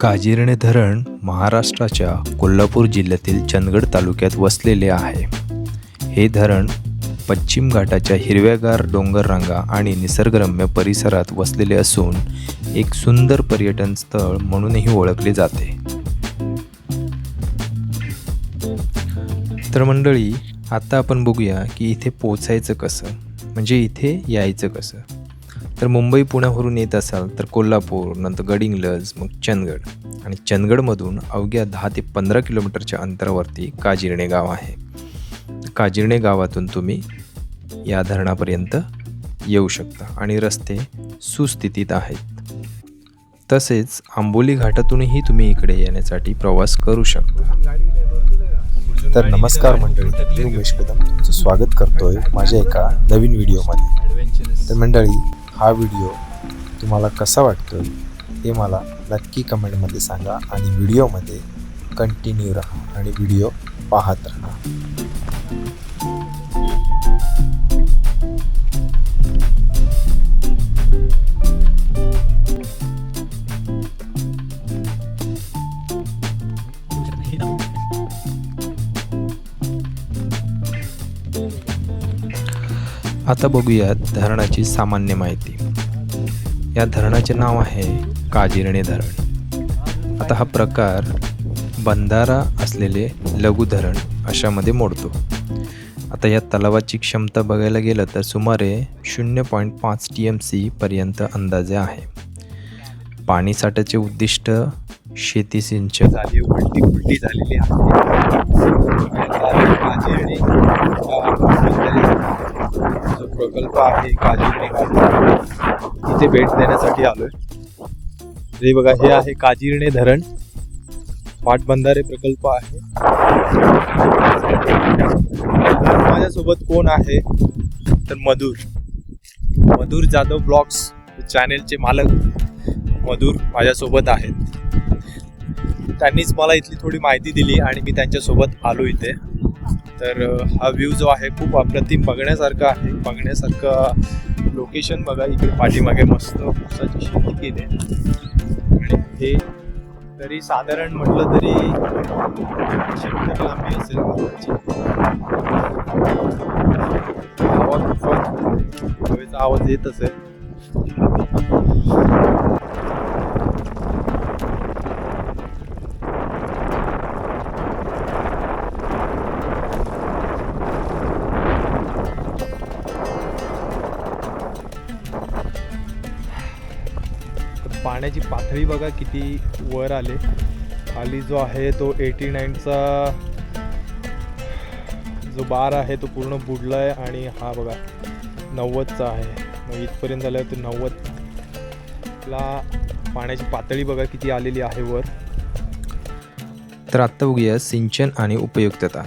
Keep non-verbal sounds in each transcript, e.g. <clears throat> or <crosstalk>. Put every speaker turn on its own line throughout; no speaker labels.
काजिरणे धरण महाराष्ट्राच्या कोल्हापूर जिल्ह्यातील चंदगड तालुक्यात वसलेले आहे. हे धरण पश्चिम घाटाच्या हिरव्यागार डोंगररांगा आणि निसर्गरम्य परिसरात वसलेले असून एक सुंदर पर्यटन स्थळ म्हणूनही ओळखले जाते. तर मंडळी आता आपण बघूया की इथे पोचायचं कसं? म्हणजे इथे यायचं कसं? तर मुंबई पुण्यावरून येत असाल तर कोल्हापूर नंतर गडिंग्लज मग चंदगड. आणि चंदगडमधून अवघ्या दहा ते पंधरा किलोमीटरच्या अंतरावरती काजिरणे गाव आहे. काजिरणे गावातून तुम्ही या धरणापर्यंत येऊ शकता आणि रस्ते सुस्थितीत आहेत. तसेच आंबोली घाटातूनही तुम्ही इकडे येण्यासाठी प्रवास करू शकता.
तर नमस्कार मंडळी मी उमेश कदम. स्वागत करतोय माझ्या एका नवीन व्हिडिओमध्ये. तर मंडळी हा व्हिडिओ तुम्हाला कसा वाटतो हे मला नक्की कमेंटमध्ये सांगा आणि व्हिडिओमध्ये कंटिन्यू राहा आणि व्हिडिओ पाहत राहा.
आता बघूयात धरणाची सामान्य माहिती. या धरणाचे नाव आहे काजिरणे धरण. आता हा प्रकार बंधारा असलेले लघु धरण अशामध्ये मोडतो. आता या तलावाची क्षमता बघायला गेलं तर सुमारे शून्य पॉईंट पाच टी एम सी पर्यंत अंदाजे आहे. पाणी साठ्याचे उद्दिष्ट शेती सिंचन
झाली उलटी उलटी झालेली आहे काजिरणी जो आहे काजिरणी इथे भेट देण्यासाठी आलोय. हे बघा हे आहे काजिरणे धरण. पाटबंधारे प्रकल्प आहे. माझ्यासोबत कोण आहे? तर मधुर. मधुर जाधव ब्लॉग्स चॅनेलचे मालक मधुर माझ्यासोबत आहेत. त्यांनीच मला इथली थोडी माहिती दिली आणि मी त्यांच्यासोबत आलो इथे. तर हा व्ह्यू जो आहे खूप अप्रतिम बघण्यासारखा आहे. बघण्यासारखं लोकेशन बघा. इकडे पाठीमागे मस्त ऊसाची शेती केली आणि हे तरी साधारण म्हटलं तरी एकशे लांबी असेल आवाज हवेचा आवाज येत असेल. पाण्याची पातळी बघा किती वर आले. खाली जो आहे तो एटी नाईनचा जो बार आहे तो पूर्ण बुडला आहे आणि हा बघा नव्वदचा आहे. मग इथपर्यंत आलं तर नव्वदला पाण्याची पातळी बघा किती आलेली आहे वर.
तर आत्ता बघूया सिंचन आणि उपयुक्तता.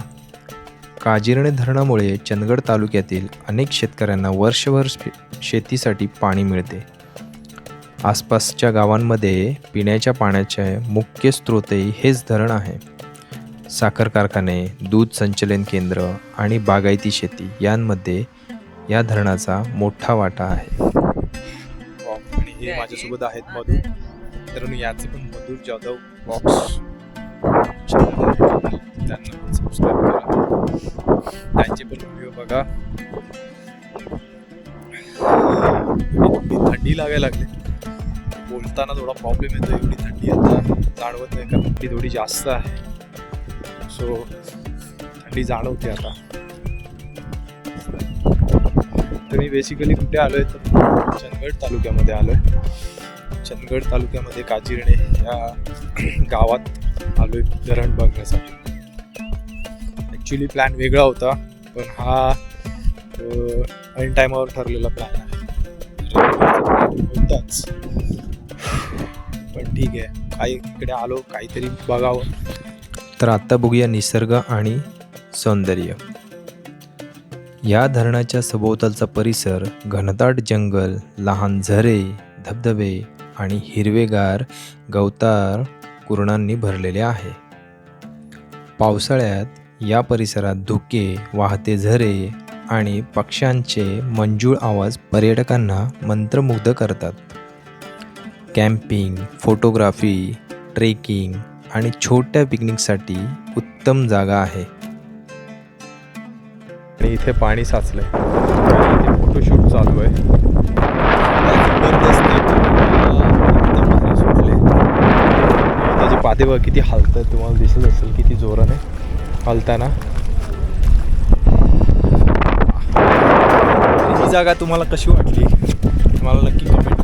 काजिरणे धरणामुळे चंदगड तालुक्यातील अनेक शेतकऱ्यांना वर्षभर शे- शेतीसाठी पाणी मिळते. आसपासच्या गावांमध्ये पिण्याच्या पाण्याचे मुख्य स्रोतही हेच धरण आहे. साखर कारखाने दूध संचलन केंद्र आणि बागायती शेती यांमध्ये या धरणाचा मोठा वाटा आहे.
आणि हे माझ्यासोबत आहेत मधू. तर याचे पण मधुर जाधव बॉक्स त्यांना पण सबस्क्राईब करा. त्यांचे पण व्हिडिओ बघा. थंडी लागायला लागली. बोलताना थोडा प्रॉब्लेम येतो एवढी थंडी आता जाणवत नाही कारण थंडी थोडी जास्त आहे. सो थंडी जाणवते आता. तर मी बेसिकली कुठे आलोय तर चंदगड तालुक्यामध्ये आलोय. चंदगड तालुक्यामध्ये काजिरणे या <clears throat> गावात आलोय धरण बघण्यासाठी. ॲक्च्युली प्लॅन वेगळा होता पण हा ऐन टायमावर ठरलेला प्लॅन आहे. होताच. पण ठीक आहे. काही इकडे आलो काहीतरी बघावं.
तर आत्ता बघूया निसर्ग आणि सौंदर्य. या धरणाच्या सभोवतालचा परिसर घनदाट जंगल लहान झरे धबधबे आणि हिरवेगार गवतार कुरणांनी भरलेले आहे. पावसाळ्यात या परिसरात धुके वाहते झरे आणि पक्ष्यांचे मंजूळ आवाज पर्यटकांना मंत्रमुग्ध करतात. कॅम्पिंग फोटोग्राफी ट्रेकिंग आणि छोट्या पिकनिकसाठी उत्तम जागा आहे.
आणि इथे पाणी साचलंय. आणि इथे फोटोशूट चालू आहे. सुटले त्याचे पाते बघा किती हलतात. तुम्हाला दिसत असेल किती जोराने हलताना. ही जागा तुम्हाला कशी वाटली? मला नक्की कमेंटमध्ये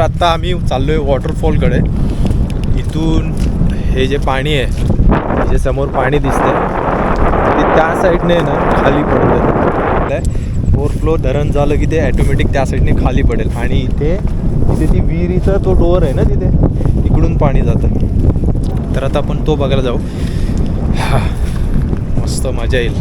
आत्ता आम्ही चाललोय वॉटरफॉलकडे. इथून हे जे पाणी आहे जे समोर पाणी दिसतंय ते त्या साईडने आहे ना खाली पडतं ओव्हरफ्लो धरण झालं की ते ॲटोमॅटिक त्या साईडने खाली पडेल. आणि इथे इथे ती विहिरीचा तो डोअर आहे ना तिथे इकडून पाणी जातं. तर आता आपण तो बघायला जाऊ. मस्त मजा येईल.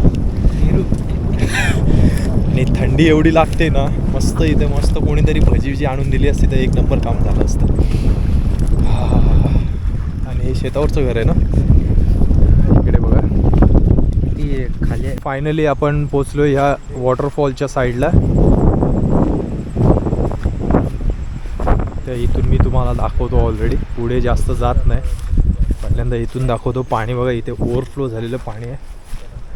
<laughs> <laughs> आणि थंडी एवढी लागते ना मस्त इथे मस्त कोणीतरी भजी जी आणून दिली असती तर एक नंबर काम झालं असतं. हा. आणि हे शेतावरचं घर आहे ना? इकडे बघा.
खाली
फायनली आपण पोचलो ह्या वॉटरफॉलच्या साईडला तर इथून मी तुम्हाला दाखवतो ऑलरेडी पुढे जास्त जात नाही. पहिल्यांदा इथून दाखवतो. पाणी बघा इथे ओव्हरफ्लो झालेलं पाणी आहे.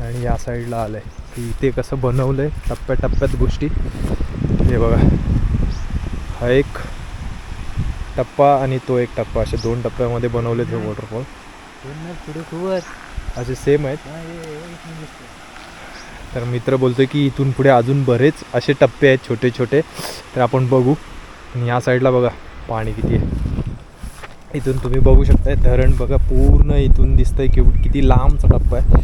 आणि या साईडला आलं आहे इथे कसं बनवलं आहे टप्प्याटप्प्यात गोष्टी. हे बघा. हा एक टप्पा आणि तो एक टप्पा. असे दोन टप्प्यामध्ये बनवले हे वॉटरफॉल
पुढे
असे सेम आहेत. तर मित्र बोलतोय की इथून पुढे अजून बरेच असे टप्पे आहेत छोटे छोटे. तर आपण बघू. आणि या साईडला बघा पाणी किती आहे. इथून तुम्ही बघू शकताय धरण बघा पूर्ण इथून दिसतंय की किती लांबचा टप्पा आहे.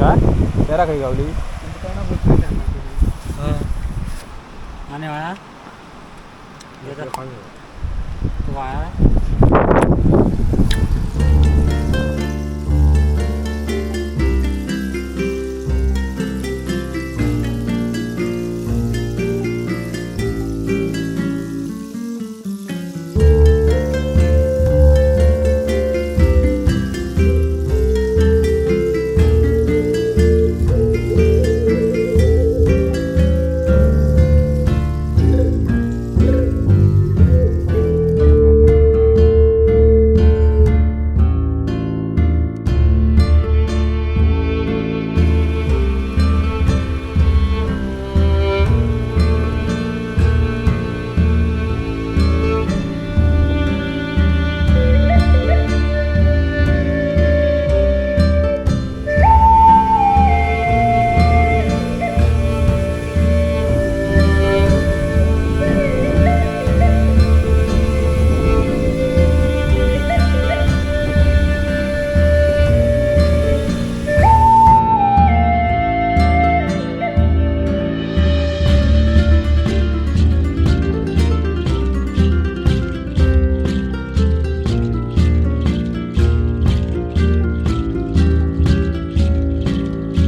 काय? तेरा काही गावली
आणि वाळा? वाळा?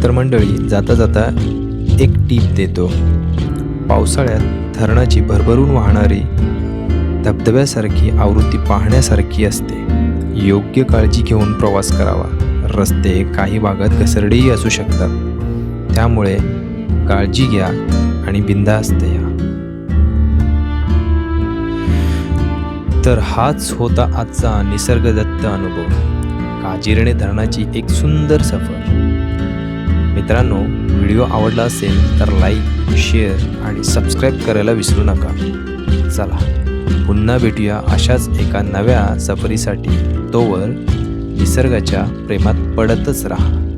तर मंडळी जाता जाता एक टीप देतो. पावसाळ्यात धरणाची भरभरून वाहणारी धबधब्यासारखी आवृत्ती पाहण्यासारखी असते. योग्य काळजी घेऊन प्रवास करावा. रस्ते काही भागात घसरडेही असू शकतात. त्यामुळे काळजी घ्या आणि बिंदास्त या. तर हाच होता आजचा निसर्गदत्त अनुभव. काजिरणे धरणाची एक सुंदर सफर. मित्रांनो व्हिडिओ आवडला असेल तर लाईक शेअर आणि सबस्क्राईब करायला विसरू नका. चला पुन्हा भेटूया अशाच एका नव्या सफरीसाठी. तोवर निसर्गाच्या प्रेमात पडतच राहा.